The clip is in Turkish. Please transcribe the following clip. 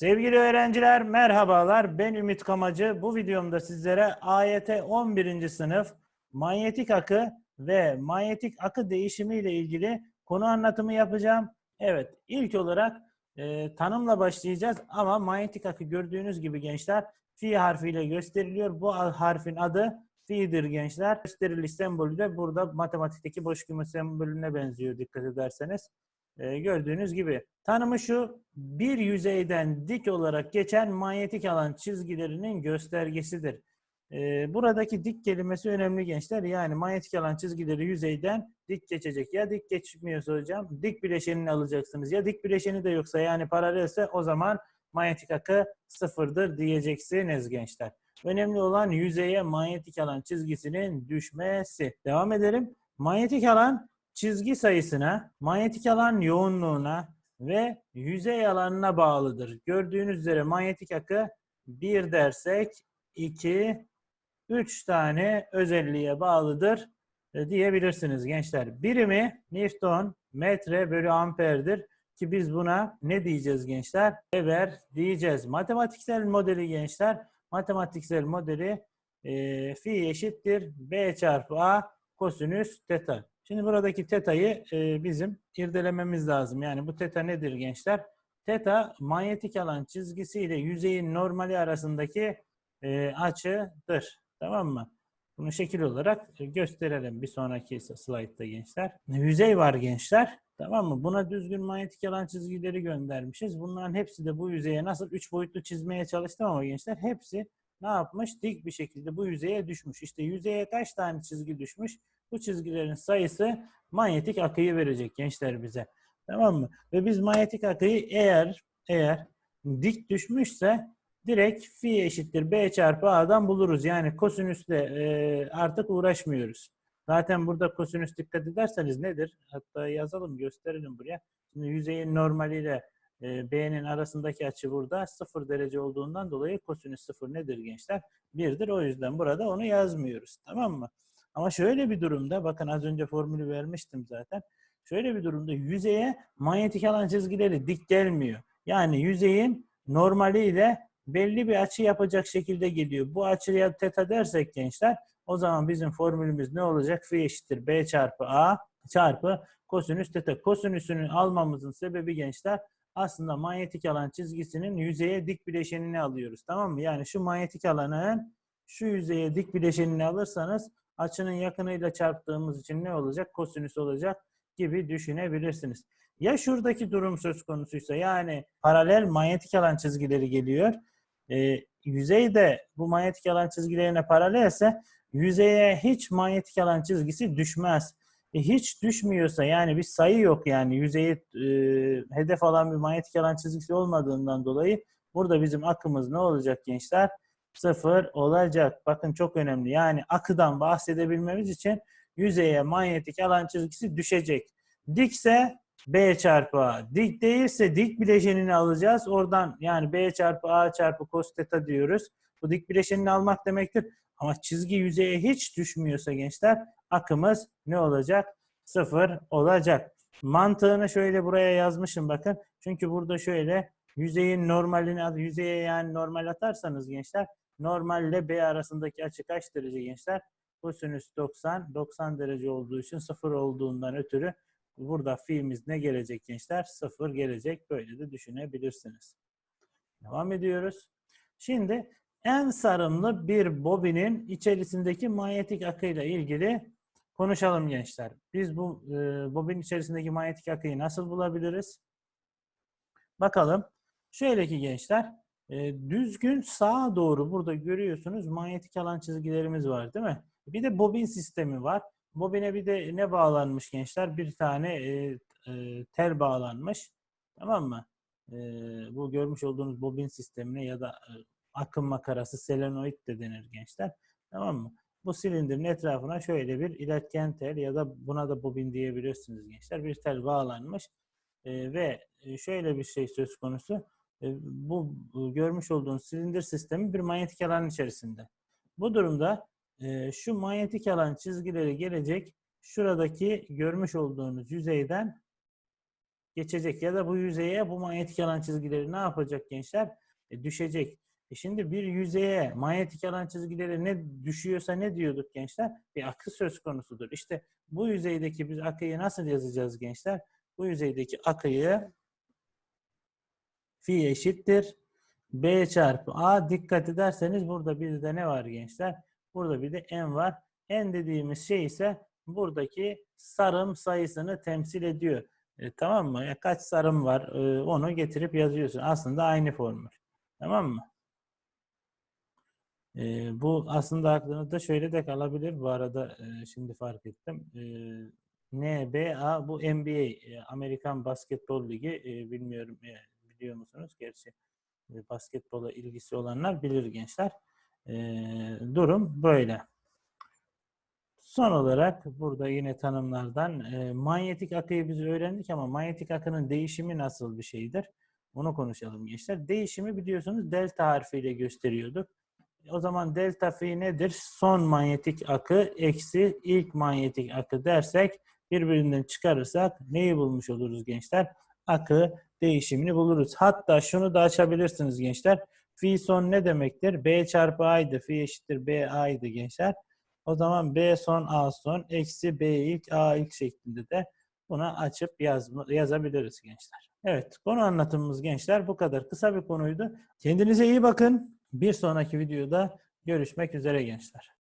Sevgili öğrenciler merhabalar. Ben Ümit Kamacı. Bu videomda sizlere AYT 11. sınıf manyetik akı ve manyetik akı değişimi ile ilgili konu anlatımı yapacağım. Evet, ilk olarak e, tanımla başlayacağız ama manyetik akı gördüğünüz gibi gençler fi harfiyle gösteriliyor. Bu harfin adı fi'dir gençler. Gösteriliş sembolü de burada matematikteki boş küme sembolüne benziyor dikkat ederseniz. Ee, gördüğünüz gibi. Tanımı şu, bir yüzeyden dik olarak geçen manyetik alan çizgilerinin göstergesidir. Ee, buradaki dik kelimesi önemli gençler. Yani manyetik alan çizgileri yüzeyden dik geçecek. Ya dik geçmiyorsa hocam dik bileşenini alacaksınız. Ya dik bileşeni de yoksa yani paralelse o zaman manyetik akı sıfırdır diyeceksiniz gençler. Önemli olan yüzeye manyetik alan çizgisinin düşmesi. Devam edelim. Manyetik alan çizgi sayısına, manyetik alan yoğunluğuna ve yüzey alanına bağlıdır. Gördüğünüz üzere manyetik akı 1 dersek 2, 3 tane özelliğe bağlıdır e, diyebilirsiniz gençler. Birimi Newton metre bölü amperdir ki biz buna ne diyeceğiz gençler? Weber diyeceğiz. Matematiksel modeli gençler, matematiksel modeli e, fi eşittir b çarpı a kosinüs teta. Şimdi buradaki teta'yı e, bizim irdelememiz lazım. Yani bu teta nedir gençler? Teta manyetik alan çizgisi ile yüzeyin normali arasındaki e, açıdır. Tamam mı? Bunu şekil olarak gösterelim bir sonraki slaytta gençler. Yüzey var gençler. Tamam mı? Buna düzgün manyetik alan çizgileri göndermişiz. Bunların hepsi de bu yüzeye nasıl üç boyutlu çizmeye çalıştım ama gençler hepsi ne yapmış? Dik bir şekilde bu yüzeye düşmüş. İşte yüzeye kaç tane çizgi düşmüş? Bu çizgilerin sayısı manyetik akıyı verecek gençler bize. Tamam mı? Ve biz manyetik akıyı eğer eğer dik düşmüşse direkt fi eşittir b çarpı a'dan buluruz. Yani kosinüsle e, artık uğraşmıyoruz. Zaten burada kosinüs dikkat ederseniz nedir? Hatta yazalım gösterelim buraya. Şimdi yüzeyin normaliyle e, B'nin arasındaki açı burada 0 derece olduğundan dolayı kosinüs 0 nedir gençler? 1'dir. O yüzden burada onu yazmıyoruz. Tamam mı? Ama şöyle bir durumda, bakın az önce formülü vermiştim zaten. Şöyle bir durumda yüzeye manyetik alan çizgileri dik gelmiyor. Yani yüzeyin normaliyle belli bir açı yapacak şekilde geliyor. Bu açıya teta dersek gençler, o zaman bizim formülümüz ne olacak? Fi eşittir B çarpı A çarpı kosinüs teta. Kosinüsünü almamızın sebebi gençler, aslında manyetik alan çizgisinin yüzeye dik bileşenini alıyoruz. Tamam mı? Yani şu manyetik alanın şu yüzeye dik bileşenini alırsanız açının yakınıyla çarptığımız için ne olacak? Kosinüs olacak gibi düşünebilirsiniz. Ya şuradaki durum söz konusuysa yani paralel manyetik alan çizgileri geliyor. E, yüzeyde bu manyetik alan çizgilerine paralelse yüzeye hiç manyetik alan çizgisi düşmez. E, hiç düşmüyorsa yani bir sayı yok yani yüzeyi e, hedef alan bir manyetik alan çizgisi olmadığından dolayı burada bizim akımız ne olacak gençler? sıfır olacak. Bakın çok önemli. Yani akıdan bahsedebilmemiz için yüzeye manyetik alan çizgisi düşecek. Dikse B çarpı A. Dik değilse dik bileşenini alacağız. Oradan yani B çarpı A çarpı cos theta diyoruz. Bu dik bileşenini almak demektir. Ama çizgi yüzeye hiç düşmüyorsa gençler akımız ne olacak? Sıfır olacak. Mantığını şöyle buraya yazmışım bakın. Çünkü burada şöyle yüzeyin normalini yüzeye yani normal atarsanız gençler Normal ile B arasındaki açı kaç derece gençler? Kosinüs 90. 90 derece olduğu için 0 olduğundan ötürü burada fiilimiz ne gelecek gençler? 0 gelecek. Böyle de düşünebilirsiniz. Devam ediyoruz. Şimdi en sarımlı bir bobinin içerisindeki manyetik akıyla ilgili konuşalım gençler. Biz bu e, bobin içerisindeki manyetik akıyı nasıl bulabiliriz? Bakalım. Şöyle ki gençler, e, düzgün sağa doğru burada görüyorsunuz manyetik alan çizgilerimiz var değil mi? Bir de bobin sistemi var. Bobine bir de ne bağlanmış gençler? Bir tane e, e, tel bağlanmış. Tamam mı? E, bu görmüş olduğunuz bobin sistemine ya da e, akım makarası selenoid de denir gençler. Tamam mı? Bu silindirin etrafına şöyle bir iletken tel ya da buna da bobin diyebilirsiniz gençler. Bir tel bağlanmış e, ve e, şöyle bir şey söz konusu e, bu görmüş olduğunuz silindir sistemi bir manyetik alan içerisinde. Bu durumda e, şu manyetik alan çizgileri gelecek şuradaki görmüş olduğunuz yüzeyden geçecek ya da bu yüzeye bu manyetik alan çizgileri ne yapacak gençler? E, düşecek. E şimdi bir yüzeye manyetik alan çizgileri ne düşüyorsa ne diyorduk gençler? Bir akı söz konusudur. İşte bu yüzeydeki biz akıyı nasıl yazacağız gençler? Bu yüzeydeki akıyı fi eşittir b çarpı a. Dikkat ederseniz burada bir de ne var gençler? Burada bir de n var. N dediğimiz şey ise buradaki sarım sayısını temsil ediyor. E, tamam mı? Ya kaç sarım var e, onu getirip yazıyorsun. Aslında aynı formül. Tamam mı? E, bu aslında aklınızda şöyle de kalabilir. Bu arada e, şimdi fark ettim. E, NBA bu NBA e, Amerikan Basketbol Ligi e, bilmiyorum e, biliyor musunuz? Gerçi e, basketbola ilgisi olanlar bilir gençler. E, durum böyle. Son olarak burada yine tanımlardan e, manyetik akıyı biz öğrendik ama manyetik akının değişimi nasıl bir şeydir? Onu konuşalım gençler. Değişimi biliyorsunuz delta harfiyle gösteriyorduk. O zaman delta fi nedir? Son manyetik akı eksi ilk manyetik akı dersek birbirinden çıkarırsak neyi bulmuş oluruz gençler? Akı değişimini buluruz. Hatta şunu da açabilirsiniz gençler. Fi son ne demektir? B çarpı A'ydı. Fi eşittir B A'ydı gençler. O zaman B son A son eksi B ilk A ilk şeklinde de buna açıp yazma, yazabiliriz gençler. Evet konu anlatımımız gençler bu kadar. Kısa bir konuydu. Kendinize iyi bakın. Bir sonraki videoda görüşmek üzere gençler.